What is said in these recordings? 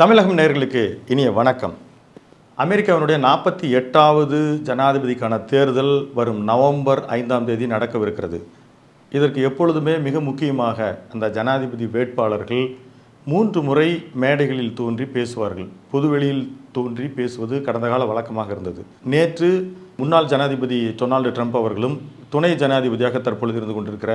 தமிழகம் நேர்களுக்கு இனிய வணக்கம். அமெரிக்காவினுடைய நாற்பத்தி எட்டாவது ஜனாதிபதிக்கான தேர்தல் வரும் நவம்பர் ஐந்தாம் தேதி நடக்கவிருக்கிறது. இதற்கு எப்பொழுதுமே மிக முக்கியமாக அந்த ஜனாதிபதி வேட்பாளர்கள் மூன்று முறை மேடைகளில் தோன்றி பேசுவார்கள். பொதுவெளியில் தோன்றி பேசுவது கடந்த கால வழக்கமாக இருந்தது. நேற்று முன்னாள் ஜனாதிபதி டொனால்டு ட்ரம்ப் அவர்களும் துணை ஜனாதிபதியாக தற்பொழுது இருந்து கொண்டிருக்கிற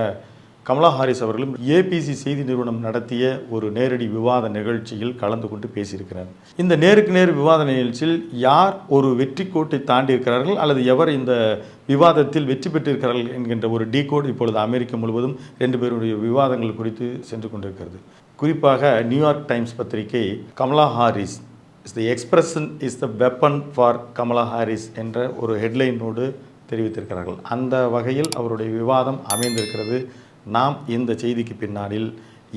கமலா ஹாரிஸ் அவர்களும் ஏபிசி செய்தி நிறுவனம் நடத்திய ஒரு நேரடி விவாத நிகழ்ச்சியில் கலந்து கொண்டு பேசியிருக்கிறார். இந்த நேருக்கு நேர் விவாத நிகழ்ச்சியில் யார் ஒரு வெற்றி கோட்டை தாண்டி இருக்கிறார்கள் அல்லது எவர் இந்த விவாதத்தில் வெற்றி பெற்றிருக்கிறார்கள் என்கின்ற ஒரு டீ கோட் இப்பொழுது அமெரிக்கா முழுவதும் ரெண்டு பேருடைய விவாதங்கள் குறித்து சென்று கொண்டிருக்கிறது. குறிப்பாக நியூயார்க் டைம்ஸ் பத்திரிகை Kamala Harris is the expression is the weapon for Kamala Harris என்ற ஒரு ஹெட்லைனோடு தெரிவித்திருக்கிறார்கள். அந்த வகையில் அவருடைய விவாதம் அமைந்திருக்கிறது. நாம் இந்த செய்திக்கு பின்னாடில்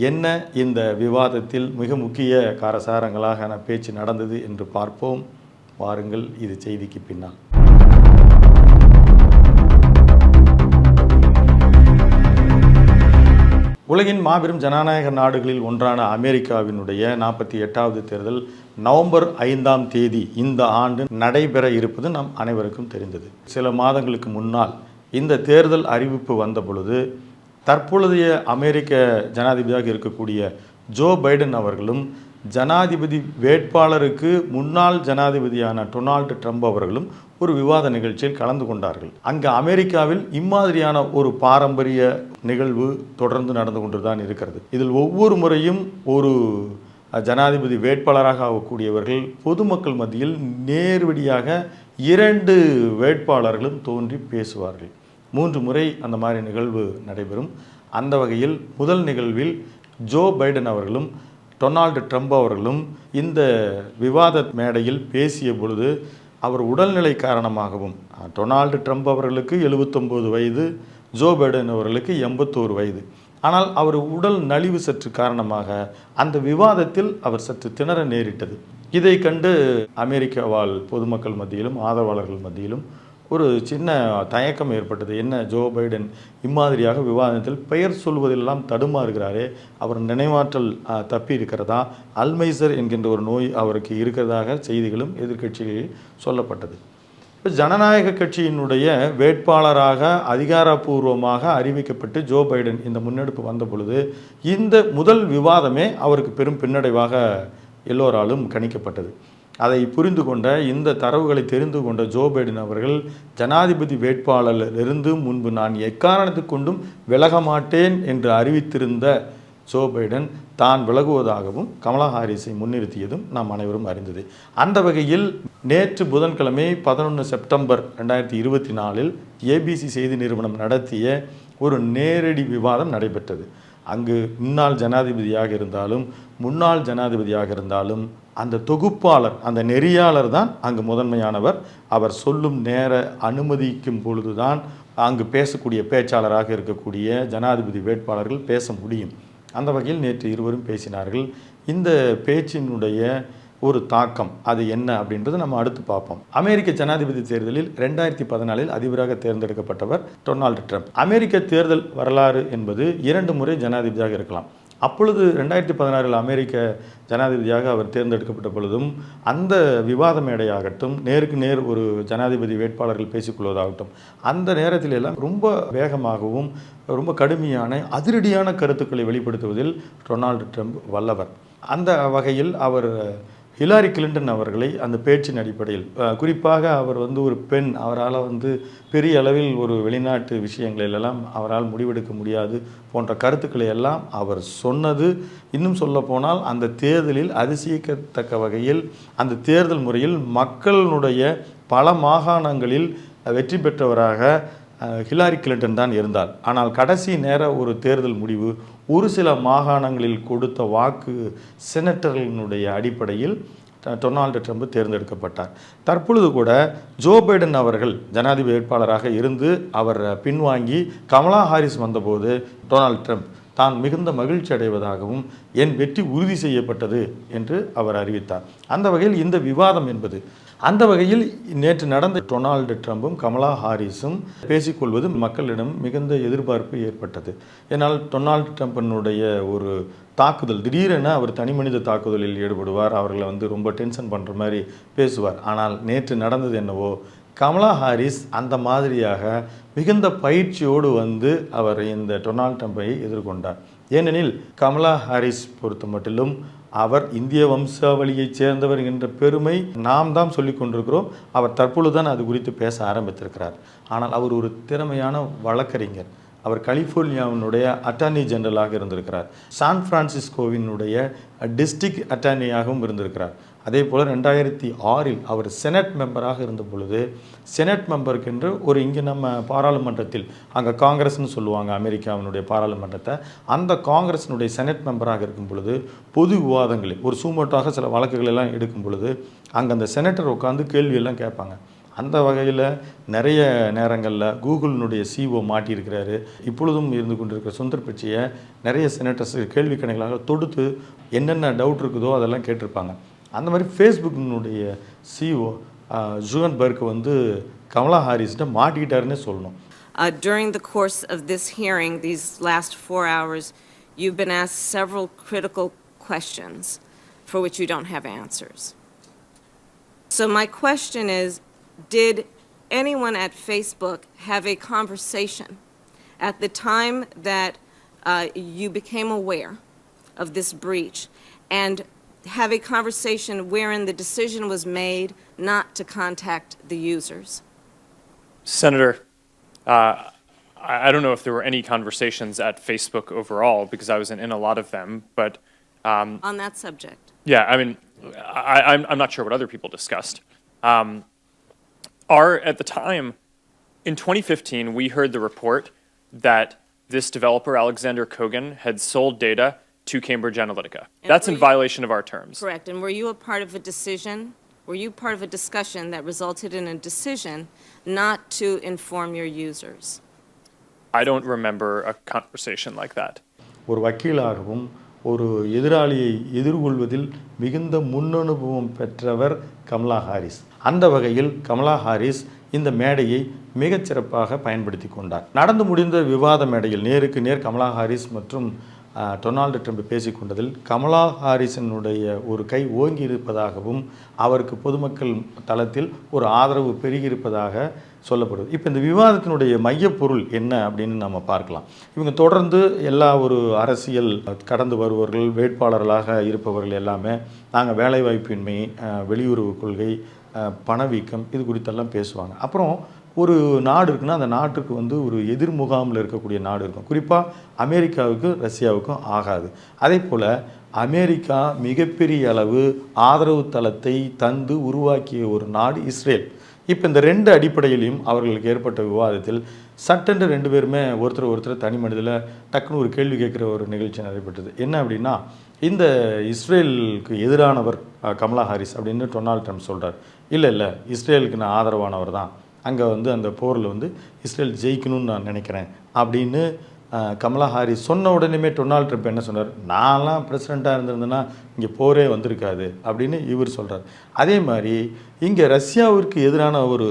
என்ன இந்த விவாதத்தில் மிக முக்கிய காரசாரங்களாக பேச்சு நடந்தது என்று பார்ப்போம். வாருங்கள் இது செய்திக்கு பின்னால். உலகின் மாபெரும் ஜனநாயக நாடுகளில் ஒன்றான அமெரிக்காவினுடைய நாற்பத்தி எட்டாவது தேர்தல் நவம்பர் ஐந்தாம் தேதி இந்த ஆண்டு நடைபெற இருப்பது நம் அனைவருக்கும் தெரிந்தது. சில மாதங்களுக்கு முன்னால் இந்த தேர்தல் அறிவிப்பு வந்த பொழுது தற்பொழுதைய அமெரிக்க ஜனாதிபதியாக இருக்கக்கூடிய ஜோ பைடன் அவர்களும் ஜனாதிபதி வேட்பாளருக்கு முன்னாள் ஜனாதிபதியான டொனால்டு ட்ரம்ப் அவர்களும் ஒரு விவாத நிகழ்ச்சியில் கலந்து கொண்டார்கள். அங்கு அமெரிக்காவில் இம்மாதிரியான ஒரு பாரம்பரிய நிகழ்வு தொடர்ந்து நடந்து கொண்டுதான் இருக்கிறது. இதில் ஒவ்வொரு முறையும் ஒரு ஜனாதிபதி வேட்பாளராக ஆகக்கூடியவர்கள் பொதுமக்கள் மத்தியில் நேர்வடியாக இரண்டு வேட்பாளர்களும் தோன்றி பேசுவார்கள். மூன்று முறை அந்த மாதிரி நிகழ்வு நடைபெறும். அந்த வகையில் முதல் நிகழ்வில் ஜோ பைடன் அவர்களும் டொனால்டு ட்ரம்ப் அவர்களும் இந்த விவாத மேடையில் பேசிய பொழுது அவர் உடல்நிலை காரணமாகவும் டொனால்டு ட்ரம்ப் அவர்களுக்கு எழுபத்தொம்போது வயது ஜோ பைடன் அவர்களுக்கு எண்பத்தோரு வயது. ஆனால் அவர் உடல் நலிவு சற்று காரணமாக அந்த விவாதத்தில் அவர் சற்று திணற நேரிட்டது. இதை கண்டு அமெரிக்க வாழ் பொதுமக்கள் மத்தியிலும் ஆதரவாளர்கள் மத்தியிலும் ஒரு சின்ன தயக்கம் ஏற்பட்டது. என்ன? ஜோ பைடன் இம்மாதிரியாக விவாதத்தில் பெயர் சொல்வதெல்லாம் தடுமாறுகிறாரே. அவர் நினைவாற்றல் தப்பி இருக்கிறதா அல்மைசர் என்கின்ற ஒரு நோய் அவருக்கு இருக்கிறதாக செய்திகளும் எதிர்க்கட்சிகளில் சொல்லப்பட்டது. இப்போ ஜனநாயக கட்சியினுடைய வேட்பாளராக அதிகாரப்பூர்வமாக அறிவிக்கப்பட்டு ஜோ பைடன் இந்த முன்னெடுப்பு வந்த பொழுது இந்த முதல் விவாதமே அவருக்கு பெரும் பின்னடைவாக எல்லோராலும் கணிக்கப்பட்டது. அதை புரிந்து கொண்ட இந்த தரவுகளை தெரிந்து கொண்ட ஜோ பைடன் அவர்கள் ஜனாதிபதி வேட்பாளரிலிருந்து முன்பு நான் எக்காரணத்துக் கொண்டும் விலக மாட்டேன் என்று அறிவித்திருந்த ஜோ பைடன் தான் விலகுவதாகவும் கமலா ஹாரிஸை முன்னிறுத்தியதும் நாம் அனைவரும் அறிந்தது. அந்த வகையில் நேற்று புதன்கிழமை பதினொன்று செப்டம்பர் ரெண்டாயிரத்தி இருபத்தி நாலில் ஏபிசி செய்தி நிறுவனம் நடத்திய ஒரு நேரடி விவாதம் நடைபெற்றது. அங்கு முன்னாள் ஜனாதிபதியாக இருந்தாலும் முன்னாள் ஜனாதிபதியாக இருந்தாலும் அந்த தொகுப்பாளர் அந்த நெறியாளர் தான் அங்கு முதன்மையானவர். அவர் சொல்லும் நேர அனுமதிக்கும் பொழுதுதான் அங்கு பேசக்கூடிய பேச்சாளராக இருக்கக்கூடிய ஜனாதிபதி வேட்பாளர்கள் பேச முடியும். அந்த வகையில் நேற்று இருவரும் பேசினார்கள். இந்த பேச்சினுடைய ஒரு தாக்கம் அது என்ன அப்படின்றத நம்ம அடுத்து பார்ப்போம். அமெரிக்க ஜனாதிபதி தேர்தலில் ரெண்டாயிரத்தி பதினாலில் அதிபராக தேர்ந்தெடுக்கப்பட்டவர் டொனால்டு ட்ரம்ப். அமெரிக்க தேர்தல் வரலாறு என்பது இரண்டு முறை ஜனாதிபதியாக இருக்கலாம். அப்பொழுது ரெண்டாயிரத்தி பதினாறில் அமெரிக்க ஜனாதிபதியாக அவர் தேர்ந்தெடுக்கப்பட்ட பொழுதும் அந்த விவாத மேடையாகட்டும் நேருக்கு நேர் ஒரு ஜனாதிபதி வேட்பாளர்கள் பேசிக்கொள்வதாகட்டும் அந்த நேரத்தில் எல்லாம் ரொம்ப வேகமாகவும் ரொம்ப கடுமையான அதிரடியான கருத்துக்களை வெளிப்படுத்துவதில் டொனால்டு ட்ரம்ப் வல்லவர். அந்த வகையில் அவர் ஹிலாரி கிளின்டன் அவர்களை அந்த பேச்சின் அடிப்படையில் குறிப்பாக அவர் வந்து ஒரு பெண் அவரால் வந்து பெரிய அளவில் ஒரு வெளிநாட்டு விஷயங்களிலெல்லாம் அவரால் முடிவெடுக்க முடியாது போன்ற கருத்துக்களை எல்லாம் அவர் சொன்னது. இன்னும் சொல்ல போனால் அந்த தேர்தலில் அதிசயிக்கத்தக்க வகையில் அந்த தேர்தல் முறையில் மக்களுடைய பல மாகாணங்களில் வெற்றி பெற்றவராக ஹிலாரி கிளின்டன் தான் இருந்தார். ஆனால் கடைசி நேர ஒரு தேர்தல் முடிவு ஒரு சில மாகாணங்களில் கொடுத்த வாக்கு செனட்டர்களினுடைய அடிப்படையில் டொனால்டு ட்ரம்ப் தேர்ந்தெடுக்கப்பட்டார். தற்பொழுது கூட ஜோ பைடன் அவர்கள் ஜனாதிபதி வேட்பாளராக இருந்து அவர் பின்வாங்கி கமலா ஹாரிஸ் வந்தபோது டொனால்டு ட்ரம்ப் தான் மிகுந்த மகிழ்ச்சி அடைவதாகவும் என் வெற்றி உறுதி செய்யப்பட்டது என்று அவர் அறிவித்தார். அந்த வகையில் இந்த விவாதம் என்பது அந்த வகையில் நேற்று நடந்த டொனால்டு ட்ரம்பும் கமலா ஹாரிஸும் பேசிக்கொள்வது மக்களிடம் மிகுந்த எதிர்பார்ப்பு ஏற்பட்டது. ஏன்னால் டொனால்டு ட்ரம்பினுடைய ஒரு தாக்குதல் திடீரென அவர் தனி மனித தாக்குதலில் ஈடுபடுவார். அவர்களை வந்து ரொம்ப டென்ஷன் பண்ணுற மாதிரி பேசுவார். ஆனால் நேற்று நடந்தது என்னவோ கமலா ஹாரிஸ் அந்த மாதிரியாக மிகுந்த பயிற்சியோடு வந்து அவர் இந்த டொனால்ட் ட்ரம்பை எதிர்கொண்டார். ஏனெனில் கமலா ஹாரிஸ் பொறுத்த மட்டிலும் அவர் இந்திய வம்சாவளியைச் சேர்ந்தவர் என்ற பெருமை நாம் தான் சொல்லி கொண்டிருக்கிறோம். அவர் தற்பொழுதுதான் அது குறித்து பேச ஆரம்பித்திருக்கிறார். ஆனால் அவர் ஒரு திறமையான வழக்கறிஞர். அவர் கலிஃபோர்னியாவினுடைய அட்டார்னி ஜெனரலாக இருந்திருக்கிறார். சான் பிரான்சிஸ்கோவினுடைய டிஸ்ட்ரிக்ட் அட்டார்னியாகவும் இருந்திருக்கிறார். அதே போல் ரெண்டாயிரத்தி ஆறில் அவர் செனட் மெம்பராக இருந்த பொழுது செனட் மெம்பருக்கென்று ஒரு இங்கே நம்ம பாராளுமன்றத்தில் அங்கே காங்கிரஸ்னு சொல்லுவாங்க அமெரிக்காவினுடைய பாராளுமன்றத்தை அந்த காங்கிரஸினுடைய செனட் மெம்பராக இருக்கும் பொழுது பொது விவாதங்களில் ஒரு சூமோட்டாக சில வழக்குகள் எல்லாம் எடுக்கும் பொழுது அங்கே அந்த செனட்டர் உட்காந்து கேள்வியெல்லாம் கேட்பாங்க. அந்த வகையில் நிறைய நேரங்களில் கூகுளினுடைய சிஓ மாட்டியிருக்கிறாரு. இப்பொழுதும் இருந்து கொண்டிருக்கிற சுந்தர் பிச்சையை நிறைய செனட்டர்ஸ் கேள்வி கணைகளாக தொடுத்து என்னென்ன டவுட் இருக்குதோ அதெல்லாம் கேட்டிருப்பாங்க. அந்த மாதிரி ஃபேஸ்புக்கினுடைய சிஓ ஜுகன்பர்க் வந்து கமலா ஹாரிஸ்கிட்ட மாட்டிக்கிட்டாருன்னே சொல்லணும் Uh, During the course of this hearing, these last four hours, you've been asked several critical questions for which you don't have answers. So my question is, did anyone at Facebook have a conversation at the time that uh, you became aware of this breach and have a conversation wherein the decision was made not to contact the users? Senator, uh, I I don't know if there were any conversations at Facebook overall because I wasn't in a lot of them, but um, On that subject? yeah, I mean, I, I'm, I'm not sure what other people discussed. Um, our, at the time, in 2015, we heard the report that this developer, Alexander Kogan, had sold data to Cambridge Analytica. And That's in were you- violation of our terms. Correct. And were you a part of a decision? Were you part of a discussion that resulted in a decision not to inform your users? I don't remember a conversation like that. ஒரு வக்கீலாகவும் ஒரு எதிராளியை எதிர்கொள்வதில் மிகுந்த முன்னனுபவம் பெற்றவர் Kamala Harris அந்த வகையில் Kamala Harris இந்த மேடையை மிகச் சிறப்பாக பயன்படுத்தி கொண்டார் நடந்து முடிந்த விவாத மேடையில் நேருக்கு நேர் கமலா ஹாரிஸ் மற்றும் அஹ், டொனால்டு ட்ரம்ப் பேசிக்கொண்டதில் கமலா ஹாரிசனுடைய ஒரு கை ஓங்கி இருப்பதாகவும் அவருக்கு பொதுமக்கள் தளத்தில் ஒரு ஆதரவு பெருகியிருப்பதாக சொல்லப்படுது. இப்போ இந்த விவாதத்தினுடைய மையப்பொருள் என்ன அப்படின்னு நம்ம பார்க்கலாம். இவங்க தொடர்ந்து எல்லா ஒரு அரசியல் கடந்து வருபவர்கள் வேட்பாளர்களாக இருப்பவர்கள் எல்லாமே நாங்கள் வேலைவாய்ப்பின்மை வெளியுறவு கொள்கை பணவீக்கம் இது குறித்தெல்லாம் பேசுவாங்க. அப்புறம் ஒரு நாடு இருக்குன்னா அந்த நாட்டுக்கு வந்து ஒரு எதிர் முகாமில் இருக்கக்கூடிய நாடு இருக்கும். குறிப்பாக அமெரிக்காவுக்கும் ரஷ்யாவுக்கும் ஆகாது. அதே போல் அமெரிக்கா மிகப்பெரிய அளவு ஆதரவு தளத்தை தந்து உருவாக்கிய ஒரு நாடு இஸ்ரேல். இப்போ இந்த ரெண்டு அடிப்படையிலையும் அவர்களுக்கு ஏற்பட்ட விவாதத்தில் சட்டென்று ரெண்டு பேருமே ஒருத்தர் ஒருத்தர் தனி மனிதில் டக்குன்னு ஒரு கேள்வி கேட்குற ஒரு நிகழ்ச்சி நடைபெற்றது. என்ன அப்படின்னா இந்த இஸ்ரேலுக்கு எதிரானவர் கமலா ஹாரிஸ் அப்படின்னு டொனால்ட் ட்ரம்ப் சொல்கிறார் இல்லை இல்லை இஸ்ரேலுக்கு நான் ஆதரவானவர் தான். அங்கே வந்து அந்த போரில் வந்து இஸ்ரேல் ஜெயிக்கணும்னு நான் நினைக்கிறேன் அப்படின்னு கமலா ஹாரிஸ் சொன்ன உடனேமே டொனால்ட் ட்ரம்ப் என்ன சொன்னார்? நான்லாம் பிரசிடெண்ட்டாக இருந்திருந்தேன்னா இங்கே போரே வந்திருக்காது அப்படின்னு இவர் சொல்கிறார் அதே மாதிரி இங்கே ரஷ்யாவிற்கு எதிரான ஒரு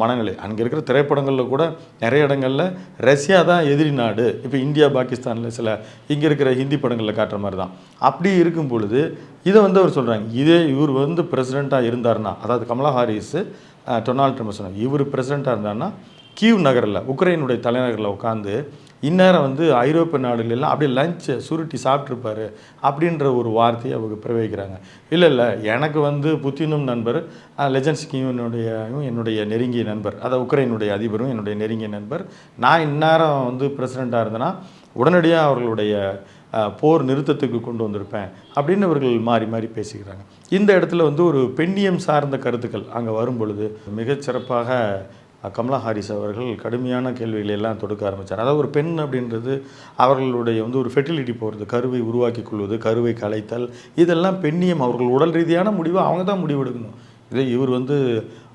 மனநிலை. அங்கே இருக்கிற திரைப்படங்களில் கூட நிறைய இடங்களில் ரஷ்யா தான் எதிரி நாடு. இப்போ இந்தியா பாகிஸ்தானில் சில இங்கே இருக்கிற ஹிந்தி படங்களில் காட்டுற மாதிரி தான். அப்படி இருக்கும் பொழுது இதை வந்து அவர் சொல்கிறாங்க இதே இவர் வந்து பிரசிடெண்ட்டாக இருந்தாருன்னா அதாவது கமலா ஹாரிஸு டொனால்ட் ட்ரம்ப் சொன்னாங்க இவர் பிரசிடெண்ட்டாக இருந்தாருன்னா கீவ் நகரில் உக்ரைனுடைய தலைநகரில் உட்காந்து இந்நேரம் வந்து ஐரோப்பிய நாடுகளெல்லாம் அப்படியே லஞ்சை சுருட்டி சாப்பிட்ருப்பார் அப்படின்ற ஒரு வார்த்தையை அவங்க பிரவகிக்கிறாங்க இல்லை இல்லை எனக்கு வந்து புத்தினும் நண்பர் லெஜன்ஸ்கியும் என்னுடைய என்னுடைய நெருங்கிய நண்பர் அதாவது உக்ரைனுடைய அதிபரும் என்னுடைய நெருங்கிய நண்பர். நான் இந்நேரம் வந்து பிரசிடெண்ட்டாக இருந்தேன்னா உடனடியாக அவர்களுடைய போர் நிறுத்தத்துக்கு கொண்டு வந்திருப்பேன் அப்படின்னு இவர்கள் மாறி மாறி பேசிக்கிறாங்க. இந்த இடத்துல வந்து ஒரு பெண்ணியம் சார்ந்த கருத்துக்கள் அங்கே வரும் பொழுது மிகச்சிறப்பாக கமலா ஹாரிஸ் அவர்கள் கடுமையான கேள்விகளை எல்லாம் தொடுக்க ஆரம்பித்தார் அதாவது ஒரு பெண் அப்படின்றது அவர்களுடைய வந்து ஒரு ஃபெர்டிலிட்டி போகிறது கருவை உருவாக்கி கொள்வது கருவை கலைத்தல் இதெல்லாம் பெண்ணியம். அவர்கள் உடல் ரீதியான முடிவு அவங்க தான் முடிவெடுக்கணும். இதே இவர் வந்து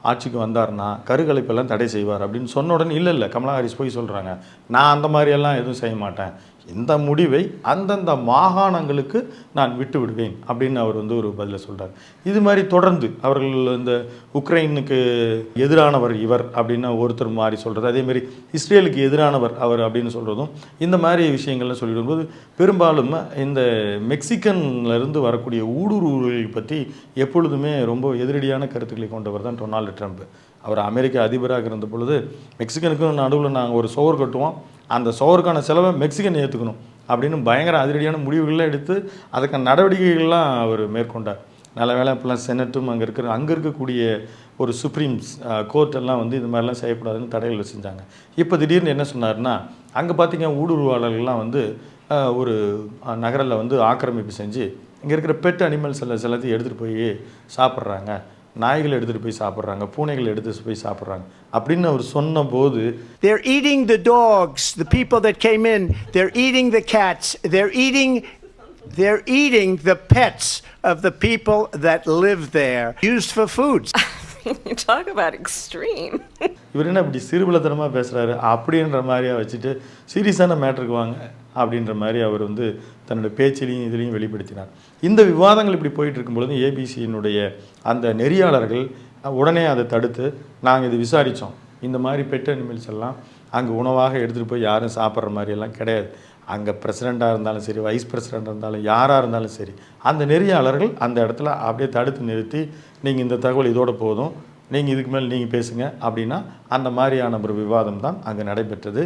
ஆட்சிக்கு வந்தார்னா கருகலைப்பெல்லாம் தடை செய்வார் அப்படின்னு சொன்ன உடனே இல்லை இல்லை கமலா ஹாரிஸ் போய் சொல்கிறாங்க நான் அந்த மாதிரியெல்லாம் எதுவும் செய்ய மாட்டேன். இந்த முடிவை அந்தந்த மாகாணங்களுக்கு நான் விட்டு விடுவேன் அப்படின்னு அவர் வந்து ஒரு பதிலை சொல்கிறார் இது மாதிரி தொடர்ந்து அவர்கள் இந்த உக்ரைனுக்கு எதிரானவர் இவர் அப்படின்னு ஒருத்தர் மாதிரி சொல்கிறது அதே மாதிரி இஸ்ரேலுக்கு எதிரானவர் அவர் அப்படின்னு சொல்கிறதும் இந்த மாதிரி விஷயங்கள்லாம் சொல்லிடும்போது பெரும்பாலும் இந்த மெக்சிகன்லேருந்து வரக்கூடிய ஊடுருவல்களை பற்றி எப்பொழுதுமே ரொம்ப எதிரடியான கருத்துக்களை கொண்டவர் தான் டொனால்டு ட்ரம்ப். அவர் அமெரிக்க அதிபராக இருந்த பொழுது மெக்சிகனுக்கும் நடுவில் நாங்கள் ஒரு சோறு கட்டுவோம். அந்த சோருக்கான செலவை மெக்சிகன் ஏற்றுக்கணும் அப்படின்னு பயங்கர அதிரடியான முடிவுகள்லாம் எடுத்து அதுக்கான நடவடிக்கைகள்லாம் அவர் மேற்கொண்டார். நல்ல வேளை இப்போலாம் செனட்டும் அங்கே இருக்கிற அங்கே இருக்கக்கூடிய ஒரு சுப்ரீம்ஸ் கோர்ட் எல்லாம் வந்து இது மாதிரிலாம் செய்யக்கூடாதுன்னு தடைகள் செஞ்சாங்க. இப்போ திடீர்னு என்ன சொன்னார்னா அங்கே பார்த்தீங்க ஊடுருவாளர்கள்லாம் வந்து ஒரு நகரில் வந்து ஆக்கிரமிப்பு செஞ்சு இங்கே இருக்கிற பெட் அனிமல்ஸ் எல்லாம் எல்லாத்தையும் எடுத்துகிட்டு போய் சாப்பிட்றாங்க. நாய்கள் எடுத்துகிட்டு போய் சாப்பிட்றாங்க பூனைகள் எடுத்துட்டு போய் சாப்பிட்றாங்க அப்படின்னு அவர் சொன்னபோது They're eating the dogs, the people that came in. They're eating the cats. They're eating they're eating the pets of the people that live there, used for food. You talk about extreme. இவர் என்ன இப்படி சிறுபலத்தனமாக பேசுகிறாரு அப்படின்ற மாதிரியா வச்சுட்டு சீரியஸான மேட்டருக்கு வாங்க அப்படின்ற மாதிரி அவர் வந்து தன்னோட பேச்சிலையும் இதுலேயும் வெளிப்படுத்தினார் இந்த விவாதங்கள் இப்படி போயிட்டு இருக்கும் பொழுது ஏபிசியினுடைய அந்த நெறியாளர்கள் உடனே அதை தடுத்து நாங்கள் இது விசாரித்தோம் இந்த மாதிரி பெட் அனிமல்ஸ் எல்லாம் அங்கே உணவாக எடுத்துகிட்டு போய் யாரும் சாப்பிட்ற மாதிரி எல்லாம் கிடையாது. அங்கே பிரசிடெண்ட்டாக இருந்தாலும் சரி வைஸ் பிரசிடெண்ட் இருந்தாலும் யாராக இருந்தாலும் சரி அந்த நெறியாளர்கள் அந்த இடத்துல அப்படியே தடுத்து நிறுத்தி நீங்கள் இந்த தகவல் இதோட போதும். நீங்கள் இதுக்கு மேல் நீங்கள் பேசுங்க அப்படின்னா அந்த மாதிரியான ஒரு விவாதம் தான் அங்கே நடைபெற்றது.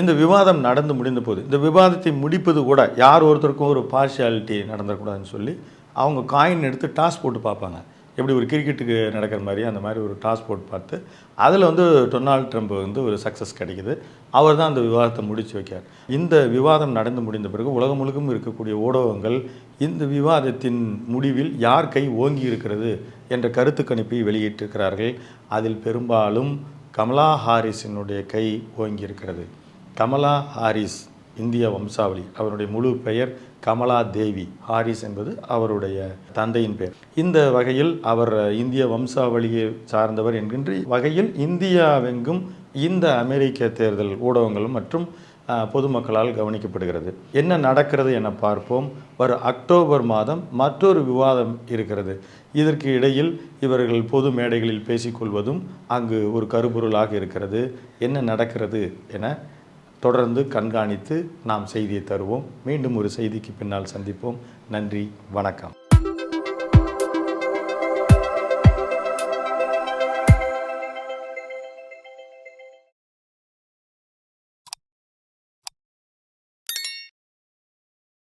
இந்த விவாதம் நடந்து முடிந்த போது இந்த விவாதத்தை முடிப்பது கூட யார் ஒருத்தருக்கும் ஒரு பார்ஷியாலிட்டி நடந்துடக்கூடாதுன்னு சொல்லி அவங்க காயின் எடுத்து டாஸ் போட்டு பார்ப்பாங்க. எப்படி ஒரு கிரிக்கெட்டுக்கு நடக்கிற மாதிரி அந்த மாதிரி ஒரு டாஸ் போட்டு பார்த்து அதில் வந்து டொனால்ட் ட்ரம்ப் வந்து ஒரு சக்ஸஸ் கிடைக்குது. அவர் தான் அந்த விவாதத்தை முடித்து வைக்கார் இந்த விவாதம் நடந்து முடிந்த பிறகு உலகம் முழுக்கும் இருக்கக்கூடிய ஊடகங்கள் இந்த விவாதத்தின் முடிவில் யார் கை ஓங்கி இருக்கிறது என்ற கருத்து கணிப்பை வெளியிட்டிருக்கிறார்கள். அதில் பெரும்பாலும் கமலா ஹாரிஸினுடைய கை ஓங்கி இருக்கிறது. கமலா ஹாரிஸ் இந்திய வம்சாவளி. அவருடைய முழு பெயர் கமலா தேவி. ஹாரிஸ் என்பது அவருடைய தந்தையின் பெயர். இந்த வகையில் அவர் இந்திய வம்சாவளியை சார்ந்தவர் என்கின்ற வகையில் இந்தியாவெங்கும் இந்த அமெரிக்க தேர்தல் ஊடகங்கள் மற்றும் பொதுமக்களால் கவனிக்கப்படுகிறது. என்ன நடக்கிறது என பார்ப்போம். வரும் அக்டோபர் மாதம் மற்றொரு விவாதம் இருக்கிறது. இதற்கு இடையில் இவர்கள் பொது மேடைகளில் பேசிக்கொள்வதும் அங்கு ஒரு கருப்பொருளாக இருக்கிறது. என்ன நடக்கிறது என தொடர்ந்து கண்காணித்து நாம் செய்தியை தருவோம். மீண்டும் ஒரு செய்திக்கு பின்னால் சந்திப்போம். நன்றி வணக்கம்.